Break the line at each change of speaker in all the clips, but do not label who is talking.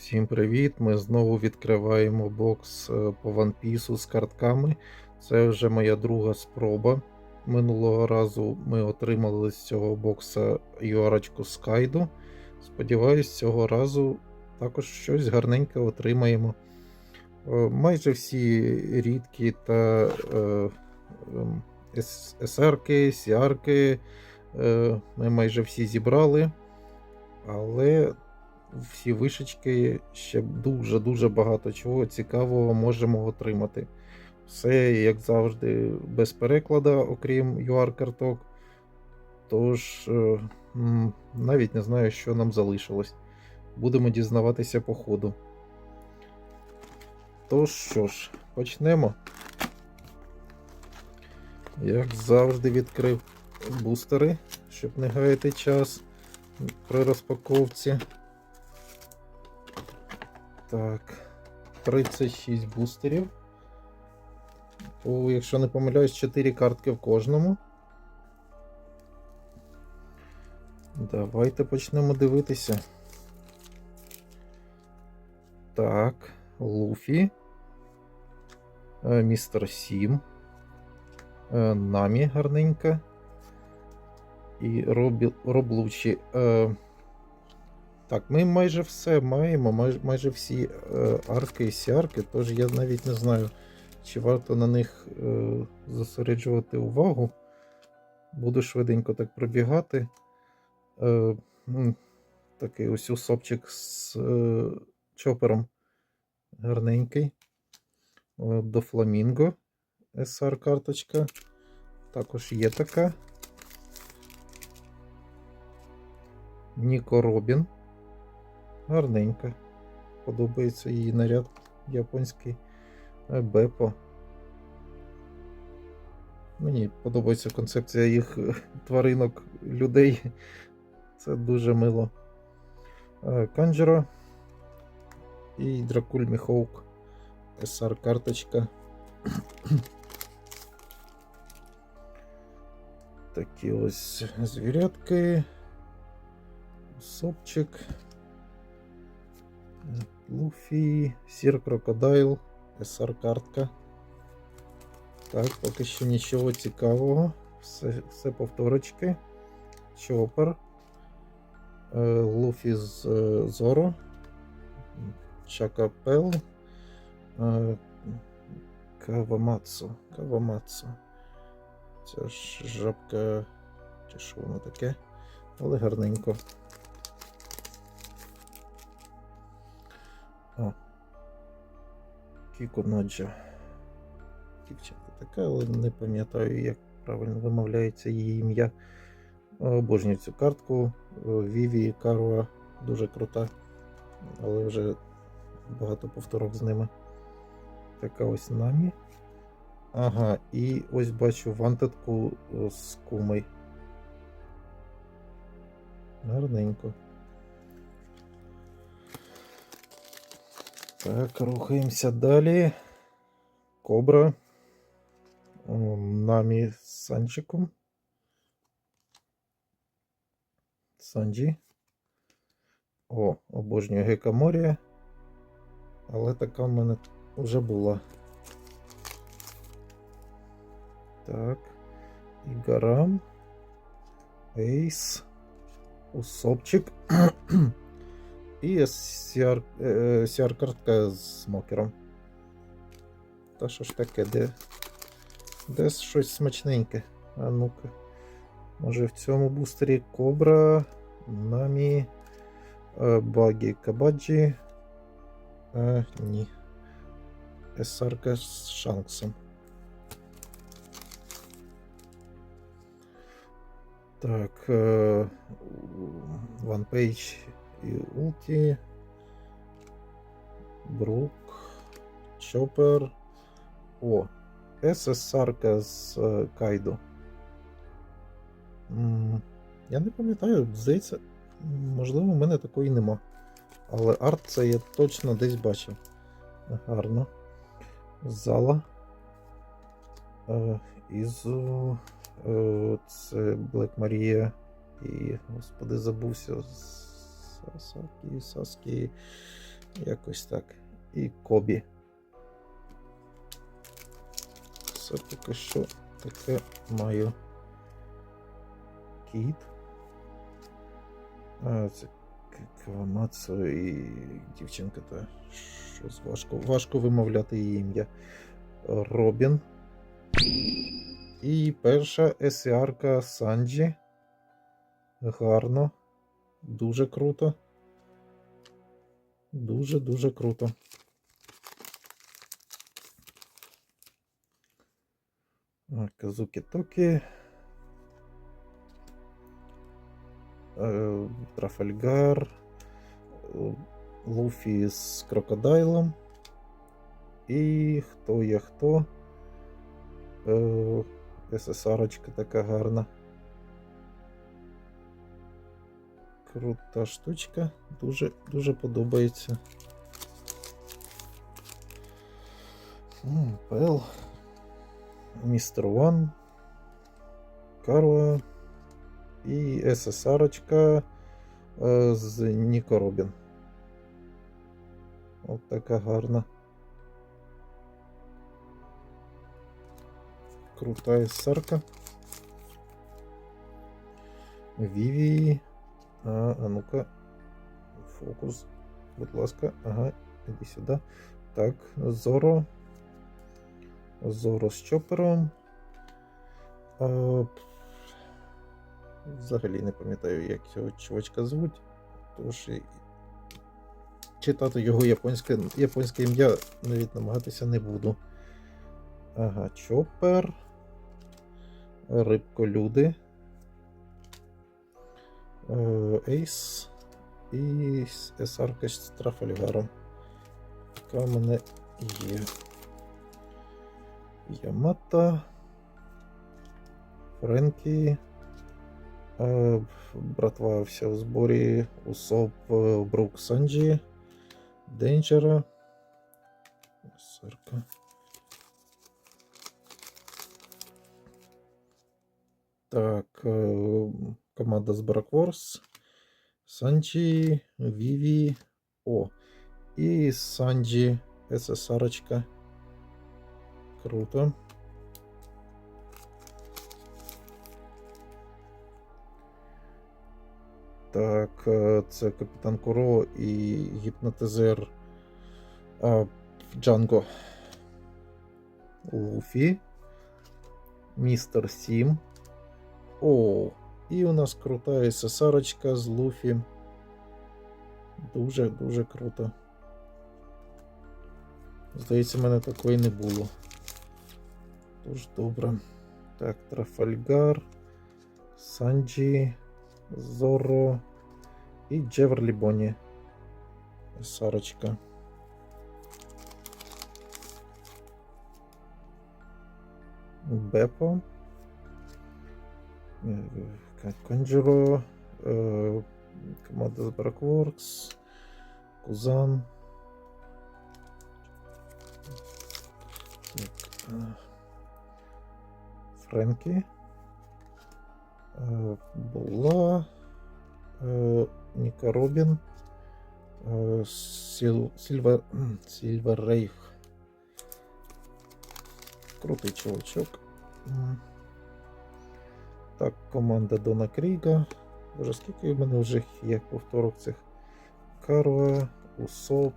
Всім привіт! Ми знову відкриваємо бокс е, по One Piece з картками. Це вже моя друга спроба. Минулого разу ми отримали з цього бокса юарочку Скайду. Сподіваюсь, цього разу також щось гарненьке отримаємо. Е, Майже всі рідкі та е, ем, СРки, Сіарки ми майже всі зібрали. Але всі вишечки ще дуже-дуже багато чого цікавого можемо отримати. Все, як завжди, без переклада, окрім UR-карток. Тож, е, навіть не знаю, що нам залишилось. Будемо дізнаватися по ходу. Тож що ж, почнемо. Як завжди, відкрив бустери, щоб не гаяти час при розпаковці. Так, 36 бустерів. О, якщо не помиляюсь, 4 картки в кожному. Давайте почнемо дивитися. Так, Луфі. Е, Містер Сім. Е, Намі гарненька. І Робі, Роблучі. Так, ми майже все маємо, майже, майже всі е, арки і сіарки, тож я навіть не знаю, чи варто на них е, зосереджувати увагу. Буду швиденько так пробігати. Е, такий ось усопчик з чопером гарненький. До Фламінго SR карточка. Також є така. Ніко Робін. Гарненька. Подобається її наряд японський Е, Бепо. Мені подобається концепція їх е, тваринок людей. Це дуже мило. Е, Канджеро і Дракуль Міхоук. SR карточка. Такі ось звірятки. Сопчик. Луфі, Сір Крокодайл, SR картка. Так, поки що нічого цікавого. Все, все повторочки. Чопер. Е, Луфі з е, Зоро. Чакапел. Е, Кавамацу. Кавамацу. Це ж жабка. Чи що воно таке? Але гарненько. О. Кіко Ноджа. Дівчата така, але не пам'ятаю, як правильно вимовляється її ім'я. Обожнюю цю картку. Віві Каруа дуже крута, але вже багато повторок з ними. Така ось намі. Ага, і ось бачу вантетку з кумой. Гарненько. Так, рухаємося далі. Кобра. Намі з Санчиком. Санджі. О, обожнюю Гекаморія. Але така в мене вже була. Так. Ігарам. Ейс. Усопчик. І сіар-картка з смокером. Та що ж таке, де? Де щось смачненьке? А ну-ка. Може в цьому бустері Кобра, Намі, е, Багі Кабаджі. Е, ні. Есарка з Шанксом. Так. Е, One Page і Улті. Брук. Чопер. О, СССРка з е, Кайдо. М, Я не пам'ятаю, здається, можливо, в мене такої нема. Але арт це я точно десь бачив. Гарно. Зала. Е, Ізу. Е, це Блек Марія. І, господи, забувся. Сасакі, Саскі. Якось так. І Кобі. Все поки що таке маю. Кіт. А, це Кавамацу і дівчинка та щось важко. Важко вимовляти її ім'я. Робін. І перша есіарка Санджі. Гарно. Дуже круто. Дуже-дуже круто. А, Казуки Токі. Е, Трафальгар. е, Луфі з крокодайлом. І хто є хто. Е, СССРочка така гарна. Крута штучка. Дуже, дуже подобається. Пел. Містер Ван. Карла. І СССРочка е, з Ніко Робін. От така гарна. Крута СССРка. Віві. А, а ну-ка. Фокус. Будь ласка. Ага, іди сюди. Так, Зоро. Зоро з чопером. А, взагалі не пам'ятаю, як цього чувачка звуть. Тож читати його японське, японське ім'я навіть намагатися не буду. Ага, чопер. Рибколюди. Е, Ейс і Есарка з Трафальгаром. Яка в мене є. Ямата. Френкі. Е, Братва вся в зборі. Усоп е, Брук Санджі. Денджера. Есарка. Так, е, команда з Бракворс. Санджі, Віві. О. І Санджі СССРочка. Круто. Так, е, це Капітан Куро і гіпнотизер а, Джанго. Луфі. Містер Сім. О, і у нас крута СССРочка з Луфі. Дуже-дуже круто. Здається, в мене такої не було. Тож добре. Так, Трафальгар, Санджі, Зоро і Джеверлі Бонні. Сарочка. Бепо. Е, Конджуро. е, Команда з Бракворкс. Кузан. Так, е, Френкі. Е, Була. е, Ніка Робін. е, Сіл, Сільвер, м, Сільвер Рейх. Крутий чувачок. Так, команда Дона Кріга. Боже, скільки в мене вже є повторок цих Карва, Усоп.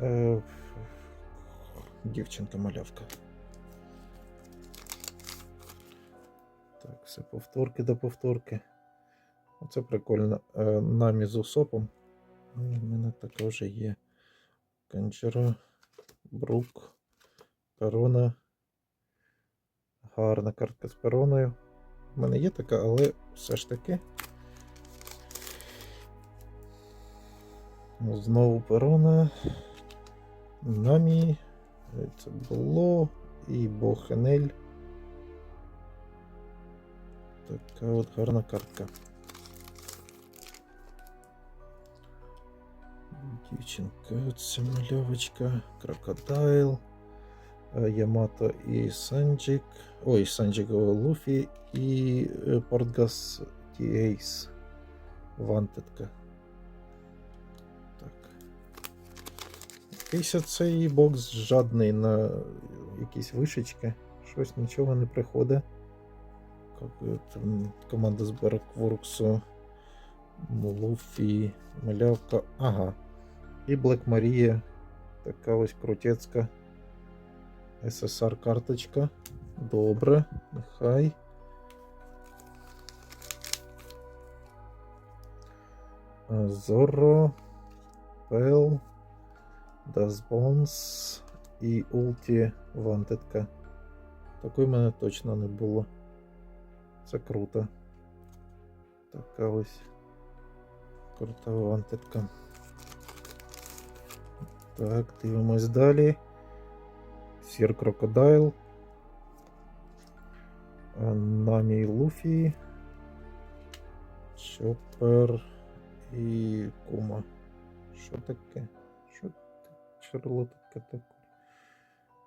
Е, дівчинка малявка. Так, все повторки до повторки. Оце прикольно. Е, намі з Усопом. У мене така вже є. Канчера, Брук, Корона. Гарна картка з пероною. У мене є така, але все ж таки. Знову перона. Намі. Це було. І Бохенель. Така от гарна картка. Дівчинка, ця мальовочка, крокодайл. Ямато і Санджик. Ой, Санджик о, Луфі і е, Портгас Тіейс. Вантедка. Так. Якийсь цей бокс жадний на якісь вишечки. Щось нічого не приходить. Е, там команда з Беркворксу. Луфі, малявка. Ага. І Блек Марія. Така ось крутецька. СССР карточка. Добре, нехай. Е, Зорро, Пел, Дазбонс і Улті Вантедка. Такої в мене точно не було. Це круто. Така ось крута вантедка. Так, дивимось далі. Сір Крокодайл. Е, Намі Луфі. Чопер і Кума. Що таке? Що таке? Шарлотка таке?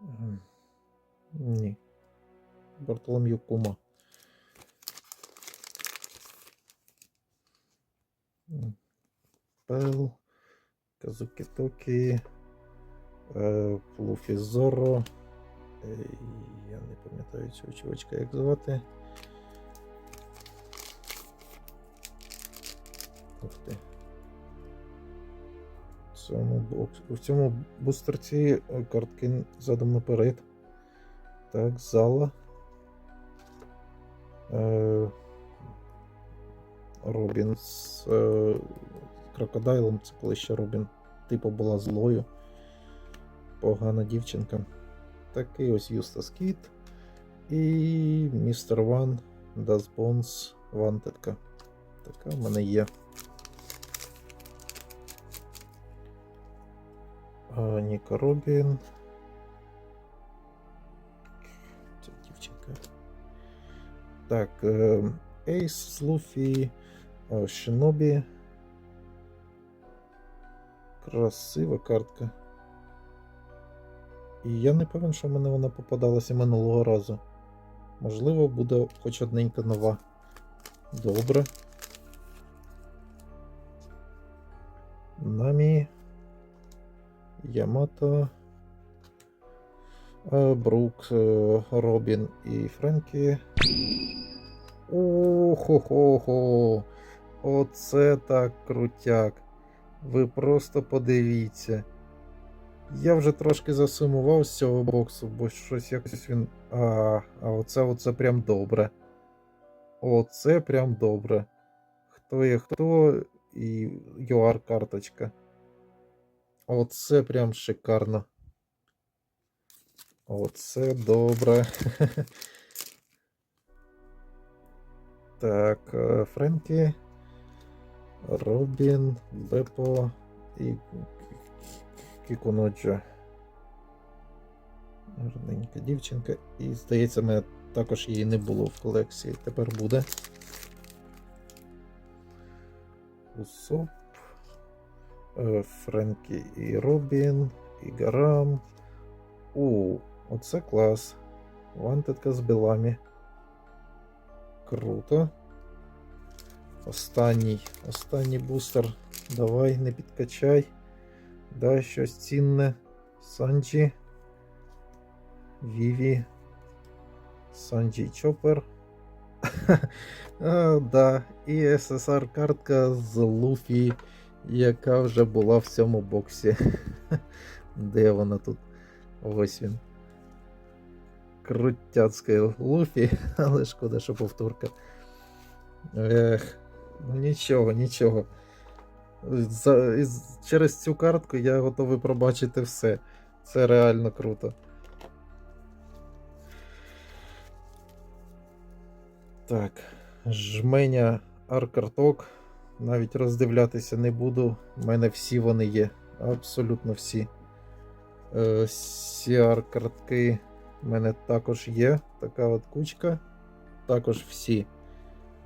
Ем, Ні. Бартолом'ю Кума. Пел. Казуки Токі. Я не пам'ятаю цього чувачка, як звати. Ух ти. В цьому. У цьому бустерці е, картки задом наперед. Так, зала. Е... Робін з е... крокодайлом. Це коли ще Робін типу була злою. Погана дівчинка. Такий ось Юстас Кіт. І Містер Ван Das Bones Вантедка. Така в мене є. А, Ніка Робін. Це дівчинка. Так, е, Ейс з Луфі, е, Шинобі. Красива картка. І я не певен, що в мене вона попадалася минулого разу. Можливо, буде хоч одненька нова. Добре. Намі. Ямато. е, Брук, е, Робін і Френкі. О-хо-хо-хо! Оце так крутяк. Ви просто подивіться. Я вже трошки засумував з цього боксу, бо щось якось він. А, а оце оце прям добре. Оце прям добре. Хто є хто і ЮАР карточка. Оце прям шикарно. Оце добре. Так, е, Френкі, Робін, Бепо і Кікуноджа. Гарненька дівчинка. І, здається, мене також її не було в колекції. Тепер буде. Усоп. е, Френкі і Робін, і Гарам. У, оце клас. Вантедка з білами. Круто. Останній, останній бустер. Давай, не підкачай. Дай щось цінне. Санджі. Віві. Санджі Чопер. да. І СССР картка з Луфі, яка вже була в цьому боксі. Де вона тут? Ось він. Крутяцький Луфі, але шкода, що повторка. Ех, ну нічого, нічого. За, із, через цю картку я готовий пробачити все. Це реально круто. Так, жменя аркарток. Навіть роздивлятися не буду. У мене всі вони є. Абсолютно всі. Е, CR картки у мене також є. Така от кучка. Також всі.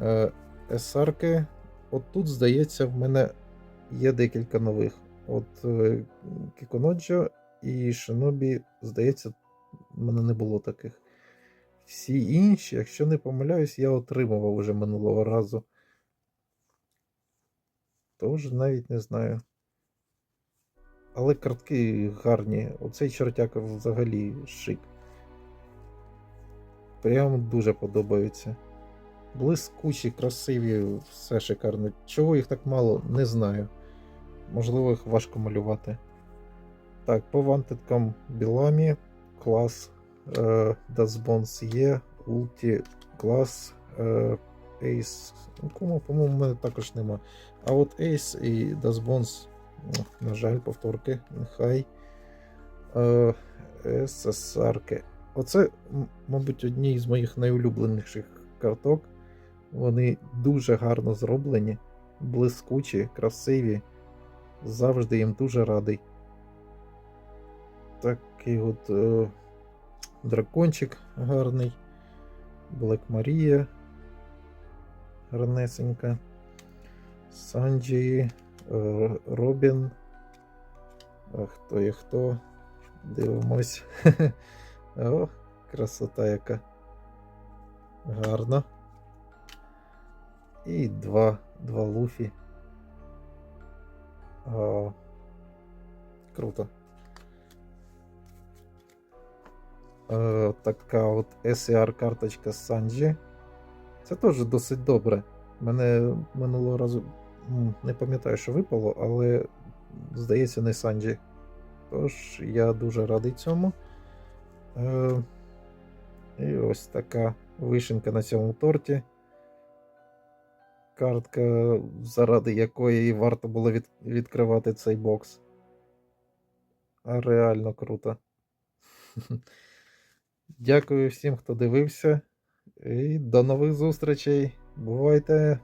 Е, SR-ки. От тут, здається, в мене є декілька нових. От е, Кіконоджо і Шинобі, здається, в мене не було таких. Всі інші, якщо не помиляюсь, я отримував уже минулого разу. Тож навіть не знаю. Але картки гарні. Оцей чертяк взагалі шик. Прям дуже подобається. Блискучі, красиві, все шикарно. Чого їх так мало, не знаю. Можливо, їх важко малювати. Так, по вантиткам Біламі, клас е, Dazbones є, Ulti клас, е. Ну, кому, по-моєму, в мене також нема. А от Ace і Dazbones, ну, на жаль, повторки, нехай. Е, SSR. Оце, мабуть, одні із моїх найулюбленіших карток. Вони дуже гарно зроблені, блискучі, красиві. Завжди їм дуже радий. Такий от е, дракончик гарний. Блек Марія. Гарнесенька. Санджі. Е, Робін. А хто є хто? Дивимось. О, красота яка. Гарно. І два, два луфі. А, круто. Е, така от SER карточка Санджі. Це теж досить добре. Мене минулого разу не пам'ятаю, що випало, але здається, не Санджі. Тож я дуже радий цьому. Е, і ось така вишенка на цьому торті. Картка, заради якої варто було від, відкривати цей бокс. А реально круто. Дякую всім, хто дивився. І до нових зустрічей. Бувайте!